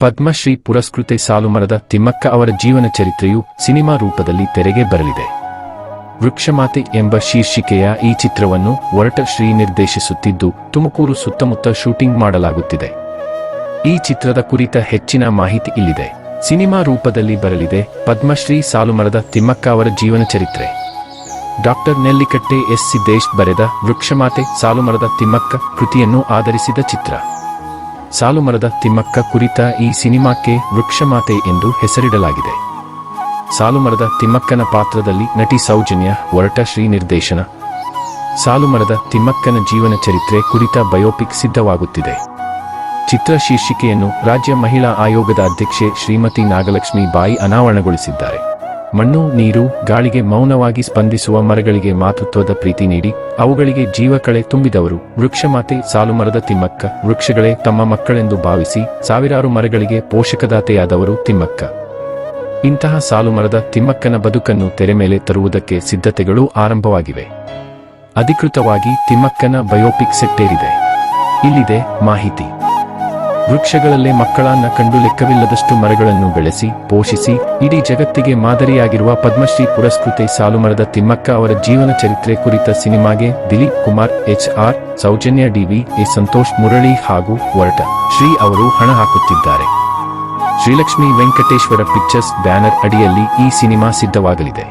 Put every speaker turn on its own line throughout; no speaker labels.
ಪದ್ಮಶ್ರೀ ಪುರಸ್ಕೃತೆ ಸಾಲುಮರದ ತಿಮ್ಮಕ್ಕ ಅವರ ಜೀವನ ಚರಿತ್ರೆಯು ಸಿನಿಮಾ ರೂಪದಲ್ಲಿ ತೆರೆಗೆ ಬರಲಿದೆ. ವೃಕ್ಷಮಾತೆ ಎಂಬ ಶೀರ್ಷಿಕೆಯ ಈ ಚಿತ್ರವನ್ನು ಒರಟ ಶ್ರೀ ನಿರ್ದೇಶಿಸುತ್ತಿದ್ದು, ತುಮಕೂರು ಸುತ್ತಮುತ್ತ ಶೂಟಿಂಗ್ ಮಾಡಲಾಗುತ್ತಿದೆ. ಈ ಚಿತ್ರದ ಕುರಿತ ಹೆಚ್ಚಿನ ಮಾಹಿತಿ ಇಲ್ಲಿದೆ. ಸಿನಿಮಾ ರೂಪದಲ್ಲಿ ಬರಲಿದೆ ಪದ್ಮಶ್ರೀ ಸಾಲುಮರದ ತಿಮ್ಮಕ್ಕ ಅವರ ಜೀವನ ಚರಿತ್ರೆ. Doctor Nellikatte S. ಸಿದ್ದೇಶ್ ಬರೆದ ವೃಕ್ಷಮಾತೆ ಸಾಲುಮರದ ತಿಮ್ಮಕ್ಕ ಕೃತಿಯನ್ನು ಆಧರಿಸಿದ ಚಿತ್ರ. ಸಾಲುಮರದ ತಿಮ್ಮಕ್ಕ ಕುರಿತ ಈ ಸಿನಿಮಾಕ್ಕೆ ವೃಕ್ಷಮಾತೆ ಎಂದು ಹೆಸರಿಡಲಾಗಿದೆ. ಸಾಲುಮರದ ತಿಮ್ಮಕ್ಕನ ಪಾತ್ರದಲ್ಲಿ ನಟಿ ಸೌಜನ್ಯ, ಒರಟ ಶ್ರೀ ನಿರ್ದೇಶನ. ಸಾಲುಮರದ ತಿಮ್ಮಕ್ಕನ ಜೀವನ ಚರಿತ್ರೆ ಕುರಿತ ಬಯೋಪಿಕ್ ಸಿದ್ಧವಾಗುತ್ತಿದೆ. ಚಿತ್ರ ಶೀರ್ಷಿಕೆಯನ್ನು ರಾಜ್ಯ ಮಹಿಳಾ ಆಯೋಗದ ಅಧ್ಯಕ್ಷೆ ಶ್ರೀಮತಿ ನಾಗಲಕ್ಷ್ಮಿ ಬಾಯಿ ಅನಾವರಣಗೊಳಿಸಿದ್ದಾರೆ. ಮಣ್ಣು, ನೀರು, ಗಾಳಿಗೆ ಮೌನವಾಗಿ ಸ್ಪಂದಿಸುವ ಮರಗಳಿಗೆ ಮಾತೃತ್ವದ ಪ್ರೀತಿ ನೀಡಿ, ಅವುಗಳಿಗೆ ಜೀವಕಳೆ ತುಂಬಿದವರು. ವೃಕ್ಷಮಾತೆ ಸಾಲುಮರದ ತಿಮ್ಮಕ್ಕ, ವೃಕ್ಷಗಳೇ ತಮ್ಮ ಮಕ್ಕಳೆಂದು ಭಾವಿಸಿ, ಸಾವಿರಾರು ಮರಗಳಿಗೆ ಪೋಷಕದಾತೆಯಾದವರು ತಿಮ್ಮಕ್ಕ. ಇಂತಹ ಸಾಲುಮರದ ತಿಮ್ಮಕ್ಕನ ಬದುಕನ್ನು ತೆರೆ ಮೇಲೆ ತರುವುದಕ್ಕೆ ಸಿದ್ಧತೆಗಳು ಆರಂಭವಾಗಿವೆ. ಅಧಿಕೃತವಾಗಿ ತಿಮ್ಮಕ್ಕನ ಬಯೋಪಿಕ್ ಸೆಟ್ಟೇರಿದೆ. ಇಲ್ಲಿದೆ ಮಾಹಿತಿ. ವೃಕ್ಷಗಳಲ್ಲೇ ಮಕ್ಕಳನ್ನ ಕಂಡು ಲೆಕ್ಕವಿಲ್ಲದಷ್ಟು ಮರಗಳನ್ನು ಬೆಳೆಸಿ, ಪೋಷಿಸಿ, ಇಡೀ ಜಗತ್ತಿಗೆ ಮಾದರಿಯಾಗಿರುವ ಪದ್ಮಶ್ರೀ ಪುರಸ್ಕೃತೆ ಸಾಲುಮರದ ತಿಮ್ಮಕ್ಕ ಅವರ ಜೀವನ ಚರಿತ್ರೆ ಕುರಿತ ಸಿನಿಮಾಗೆ Dilip Kumar, H R, Soujanya DV A Santosh Murali ಹಾಗೂ ಒರಟ ಶ್ರೀ ಅವರು ಹಣ ಹಾಕುತ್ತಿದ್ದಾರೆ. ಶ್ರೀಲಕ್ಷ್ಮಿ ವೆಂಕಟೇಶ್ವರ ಪಿಕ್ಚರ್ಸ್ ಬ್ಯಾನರ್ ಅಡಿಯಲ್ಲಿ ಈ ಸಿನಿಮಾ ಸಿದ್ಧವಾಗಲಿದೆ.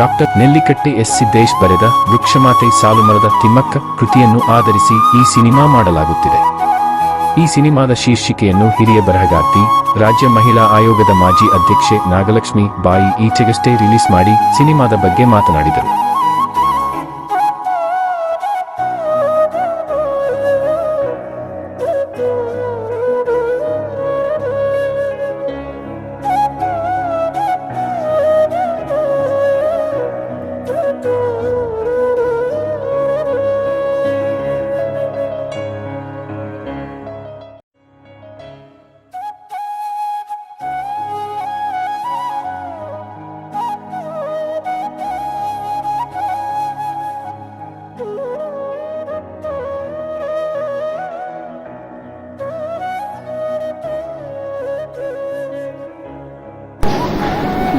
ಡಾಕ್ಟರ್ ನೆಲ್ಲಿಕಟ್ಟೆ ಎಸ್ ಸಿದ್ದೇಶ್ ಬರೆದ ವೃಕ್ಷಮಾತೆ ಸಾಲುಮರದ ತಿಮ್ಮಕ್ಕ ಕೃತಿಯನ್ನು ಆಧರಿಸಿ ಈ ಸಿನಿಮಾ ಮಾಡಲಾಗುತ್ತಿದೆ. ಈ ಸಿನಿಮಾದ ಶೀರ್ಷಿಕೆಯನ್ನು ಹಿರಿಯ ಬರಹಗಾರ್ತಿ, ರಾಜ್ಯ ಮಹಿಳಾ ಆಯೋಗದ ಮಾಜಿ ಅಧ್ಯಕ್ಷೆ ನಾಗಲಕ್ಷ್ಮಿ ಬಾಯಿ ಈಚೆಗಷ್ಟೇ ರಿಲೀಸ್ ಮಾಡಿ ಸಿನಿಮಾದ ಬಗ್ಗೆ ಮಾತನಾಡಿದರು.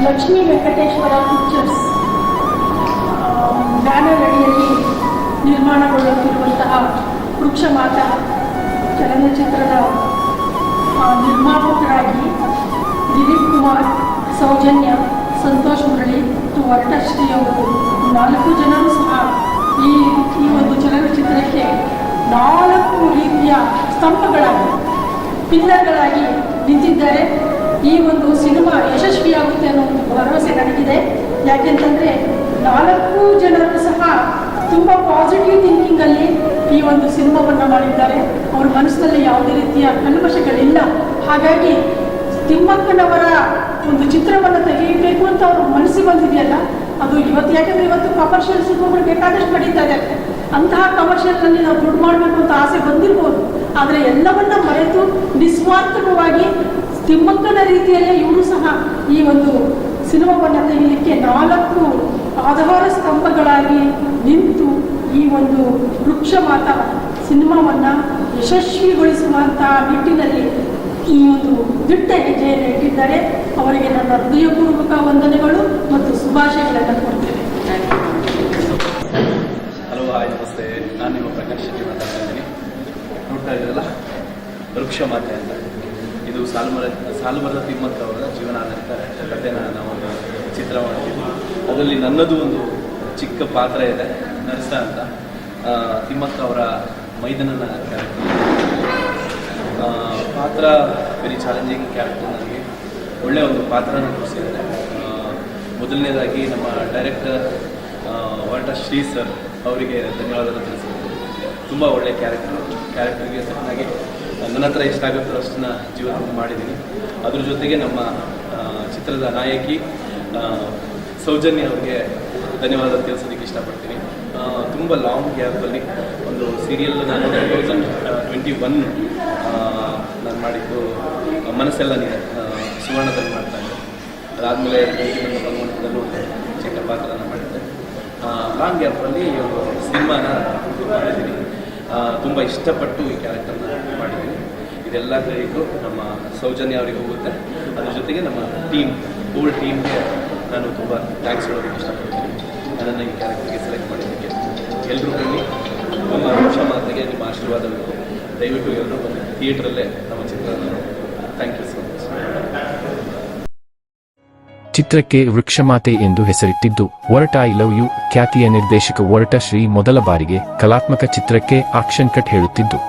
ಲಕ್ಷ್ಮೀ ವೆಂಕಟೇಶ್ವರ ಪಿಕ್ಚರ್ಸ್. ಬ್ಯಾನರ್ ಅಡಿಯಲ್ಲಿ ನಿರ್ಮಾಣಗೊಳ್ಳುತ್ತಿರುವಂತಹ ವೃಕ್ಷ ಮಾತ ಚಲನಚಿತ್ರದ ನಿರ್ಮಾಪಕರಾಗಿ ದಿಲೀಪ್ ಕುಮಾರ್, ಸೌಜನ್ಯ, ಸಂತೋಷ್ ಮುರಳಿ ಮತ್ತು ವರಟಶ್ರೀ ಅವರು ನಾಲ್ಕು ಜನರು ಸಹ ಈ ಈ ಒಂದು ಚಲನಚಿತ್ರಕ್ಕೆ ನಾಲ್ಕು ರೀತಿಯ ಸ್ತಂಭಗಳಾಗಿ, ಪಿಲ್ಲರ್ಗಳಾಗಿ ನಿಂತಿದ್ದಾರೆ. ಈ ಒಂದು ಸಿನಿಮಾ ಯಶಸ್ವಿಯಾಗುತ್ತೆ ಅನ್ನೋ ಒಂದು ಭರವಸೆ ನನಗಿದೆ. ಯಾಕೆಂತಂದರೆ ನಾಲ್ಕು ಜನರು ಸಹ ತುಂಬ ಪಾಸಿಟಿವ್ ಥಿಂಕಿಂಗಲ್ಲಿ ಈ ಒಂದು ಸಿನಿಮಾವನ್ನು ಮಾಡಿದ್ದಾರೆ. ಅವ್ರ ಮನಸ್ಸಿನಲ್ಲಿ ಯಾವುದೇ ರೀತಿಯ ಕಲ್ಮಶಗಳಿಲ್ಲ. ಹಾಗಾಗಿ ತಿಮ್ಮಕ್ಕನವರ ಒಂದು ಚಿತ್ರವನ್ನು ತೆಗೆಯಬೇಕು ಅಂತ ಅವ್ರ ಮನಸ್ಸಿಗೆ ಬಂದಿದೆಯಲ್ಲ, ಅದು ಇವತ್ತು ಯಾಕಂದರೆ ಇವತ್ತು ಕಮರ್ಷಿಯಲ್ ಸಿನಿಮಾಗಳು ಬೇಕಾದಷ್ಟು ನಡೀತಾ ಇದೆ. ಅಂತಹ ಕಮರ್ಷಿಯಲ್ನಲ್ಲಿ ನಾವು ದುಡ್ಡು ಮಾಡಬೇಕು ಅಂತ ಆಸೆ ಬಂದಿರ್ಬೋದು. ಆದರೆ ಎಲ್ಲವನ್ನ ಮರೆತು ನಿಸ್ವಾರ್ಥಕವಾಗಿ ತಿಮ್ಮಕ್ಕನ ರೀತಿಯಲ್ಲೇ ಇವರು ಸಹ ಈ ಒಂದು ಸಿನಿಮಾವನ್ನು ತೆಗೆಯಲಿಕ್ಕೆ ನಾಲ್ಕು ಆಧಾರ ಸ್ತಂಭಗಳಾಗಿ ನಿಂತು ಈ ಒಂದು ವೃಕ್ಷ ಮಾತ ಸಿನಿಮಾವನ್ನು ಯಶಸ್ವಿಗೊಳಿಸುವಂಥ ನಿಟ್ಟಿನಲ್ಲಿ ಈ ಒಂದು ದಿಟ್ಟ ಹೆಜ್ಜೆಯನ್ನು ಇಟ್ಟಿದ್ದಾರೆ. ಅವರಿಗೆ ನನ್ನ ಹೃದಯಪೂರ್ವಕ ವಂದನೆಗಳು ಮತ್ತು ಶುಭಾಶಯಗಳನ್ನು ಕೊಡ್ತೇನೆ
ಹಲೋ, ಹಾಯ್, ನಮಸ್ತೆ. ನಾನು ನಿಮ್ಮ ಪ್ರಕಾಶ್ ಮಾತಾಡ್ತಾ ಇದ್ದೀನಿ. ನೋಡ್ತಾ ಇದ್ದೀರಲ್ಲ? ವೃಕ್ಷ ಮಾತೆ. ಸಾಲುಮರ, ಸಾಲುಮರದ ತಿಮ್ಮಕ್ಕ ಅವರ ಜೀವನ ಆಧಾರಿತ ಕಥೆನ ನಾವೊಂದು ಚಿತ್ರ ಮಾಡ್ತೀವಿ ಅದರಲ್ಲಿ ನನ್ನದು ಒಂದು ಚಿಕ್ಕ ಪಾತ್ರ ಇದೆ, ನರ್ಸ ಅಂತ. ತಿಮ್ಮಕ್ಕ ಅವರ ಮೈದನನ ಕ್ಯಾರೆಕ್ಟರ್ ಪಾತ್ರ ವೆರಿ ಚಾಲೆಂಜಿಂಗ್ ಕ್ಯಾರೆಕ್ಟರ್ ನನಗೆ. ಒಳ್ಳೆಯ ಒಂದು ಪಾತ್ರನ ತೋರಿಸಿದ್ದಾರೆ. ಮೊದಲನೇದಾಗಿ ನಮ್ಮ ಡೈರೆಕ್ಟರ್ ವಾಟ ಶ್ರೀ ಸರ್ ಅವರಿಗೆ ಧನ್ಯವಾದಗಳು ತಿಳಿಸಿದ್ದಾರೆ ತುಂಬ ಒಳ್ಳೆಯ ಕ್ಯಾರೆಕ್ಟರ್ ಕ್ಯಾರೆಕ್ಟರ್ಗೆ ತಕ್ಕನಾಗಿ ನನ್ನ ಹತ್ರ ಎಷ್ಟಾಗುತ್ತೋ ಅಷ್ಟನ್ನ ಜೀವನ ಮಾಡಿದ್ದೀನಿ. ಅದ್ರ ಜೊತೆಗೆ ನಮ್ಮ ಚಿತ್ರದ ನಾಯಕಿ ಸೌಜನ್ಯ ಅವರಿಗೆ ಧನ್ಯವಾದ ತಿಳಿಸೋದಕ್ಕೆ ಇಷ್ಟಪಡ್ತೀನಿ. ತುಂಬ ಲಾಂಗ್ ಗ್ಯಾಪಲ್ಲಿ ಒಂದು ಸೀರಿಯಲ್ ನಾನು ಟೂ ತೌಸಂಡ್ ಟ್ವೆಂಟಿ ಒನ್ ನಾನು ಮಾಡಿದ್ದು ಮನಸ್ಸೆಲ್ಲ ನೀನು ಸುವರ್ಣದಲ್ಲಿ ಮಾಡ್ತಾ ಇದ್ದೆ. ಅದಾದಮೇಲೆ ಭಗವಂತದಲ್ಲೂ ಚಿಕ್ಕ ಪಾತ್ರನ ಮಾಡಿದ್ದೆ. ಲಾಂಗ್ ಗ್ಯಾಪಲ್ಲಿ ಸಿನಿಮಾನ ಮಾಡಿದ್ದೀನಿ. ತುಂಬ ಇಷ್ಟಪಟ್ಟು ಈ ಕ್ಯಾರೆಕ್ಟರ್ನ ಇದೆಲ್ಲ ಕ್ರೆಡಿಟು ನಮ್ಮ ಸೌಜನ್ಯ ಅವರಿಗೆ ಹೋಗುತ್ತೆ. ಅದ್ರ ಜೊತೆಗೆ ನಮ್ಮ ಟೀಮ್ ಹೋಲ್ ಟೀಮ್ಗೆ ನಾನು ತುಂಬ ಥ್ಯಾಂಕ್ಸ್ ಹೇಳೋದಕ್ಕೆ ಇಷ್ಟಪಡ್ತೀನಿ. ನನ್ನನ್ನು ಈ ಕ್ಯಾರೆಕ್ಟರ್ಗೆ ಸೆಲೆಕ್ಟ್ ಮಾಡಿದ್ದಕ್ಕೆ. ಎಲ್ಲರೂ ಬನ್ನಿ. ನಮ್ಮ ವೃಕ್ಷ ಮಾತಿಗೆ ನಿಮ್ಮ ಆಶೀರ್ವಾದ ಬೇಕು ದಯವಿಟ್ಟು ಎಲ್ಲರೂ ಬಂದು ಥಿಯೇಟ್ರಲ್ಲೇ ನಮ್ಮ ಚಿತ್ರ ಥ್ಯಾಂಕ್ ಯು ಸೊ ಮಚ್
ಚಿತ್ರಕ್ಕೆ ವೃಕ್ಷಮಾತೆ ಎಂದು ಹೆಸರಿಟ್ಟಿದ್ದು ಒರಟ ಐ ಲವ್ ಯು ಖ್ಯಾತಿಯ ನಿರ್ದೇಶಕ ಒರಟ ಶ್ರೀ ಮೊದಲ ಬಾರಿಗೆ ಕಲಾತ್ಮಕ ಚಿತ್ರಕ್ಕೆ ಆಕ್ಷನ್ ಕಟ್ ಹೇಳುತ್ತಿದ್ದು.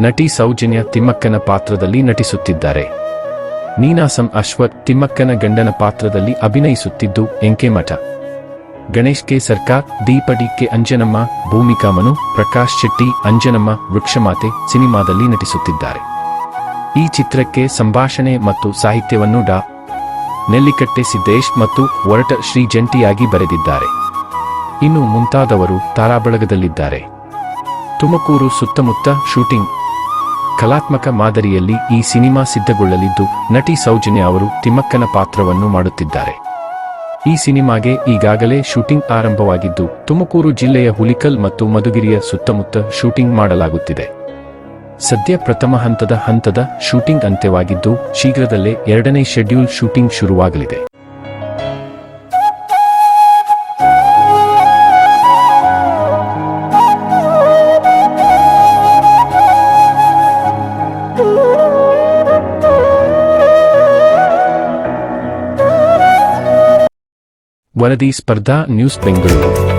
ನಟಿ ಸೌಜನ್ಯ ತಿಮ್ಮಕ್ಕನ ಪಾತ್ರದಲ್ಲಿ ನಟಿಸುತ್ತಿದ್ದಾರೆ. ನೀನಾಸಂ ಅಶ್ವಥ್ ತಿಮ್ಮಕ್ಕನ ಗಂಡನ ಪಾತ್ರದಲ್ಲಿ ಅಭಿನಯಿಸುತ್ತಿದ್ದು ಎಂಕೆಮಠ. Ganesh K Sarkar Deepa D K Anjanamma, Bhoomika Manu, Prakash Shetty, Anjanamma, Vrikshamathe ಸಿನಿಮಾದಲ್ಲಿ ನಟಿಸುತ್ತಿದ್ದಾರೆ. ಈ ಚಿತ್ರಕ್ಕೆ ಸಂಭಾಷಣೆ ಮತ್ತು ಸಾಹಿತ್ಯವನ್ನು ಡಾ. ನೆಲ್ಲಿಕಟ್ಟೆ ಸಿದ್ದೇಶ್ ಮತ್ತು ಒರಟ ಶ್ರೀ ಜಂಟಿಯಾಗಿ ಬರೆದಿದ್ದಾರೆ. ಇನ್ನು ಮುಂತಾದವರು ತಾರಾಬಳಗದಲ್ಲಿದ್ದಾರೆ. ತುಮಕೂರು ಸುತ್ತಮುತ್ತ ಶೂಟಿಂಗ್ ಕಲಾತ್ಮಕ ಮಾದರಿಯಲ್ಲಿ ಈ ಸಿನಿಮಾ ಸಿದ್ಧಗೊಳ್ಳಲಿದ್ದು, ನಟಿ ಸೌಜನ್ಯ ಅವರು ತಿಮ್ಮಕ್ಕನ ಪಾತ್ರವನ್ನು ಮಾಡುತ್ತಿದ್ದಾರೆ. ಈ ಸಿನಿಮಾಗೆ ಈಗಾಗಲೇ ಶೂಟಿಂಗ್ ಆರಂಭವಾಗಿದ್ದು, ತುಮಕೂರು ಜಿಲ್ಲೆಯ ಹುಲಿಕಲ್ ಮತ್ತು ಮಧುಗಿರಿಯ ಸುತ್ತಮುತ್ತ ಶೂಟಿಂಗ್ ಮಾಡಲಾಗುತ್ತಿದೆ. ಸದ್ಯ ಪ್ರಥಮ ಹಂತದ ಹಂತದ ಶೂಟಿಂಗ್ ಅಂತ್ಯವಾಗಿದ್ದು, ಶೀಘ್ರದಲ್ಲೇ ಎರಡನೇ ಶೆಡ್ಯೂಲ್ ಶೂಟಿಂಗ್ ಶುರುವಾಗಲಿದೆ. ವರದಿ ಸ್ಪರ್ಧಾ ನ್ಯೂಸ್ ಬೆಂಗಳೂರು.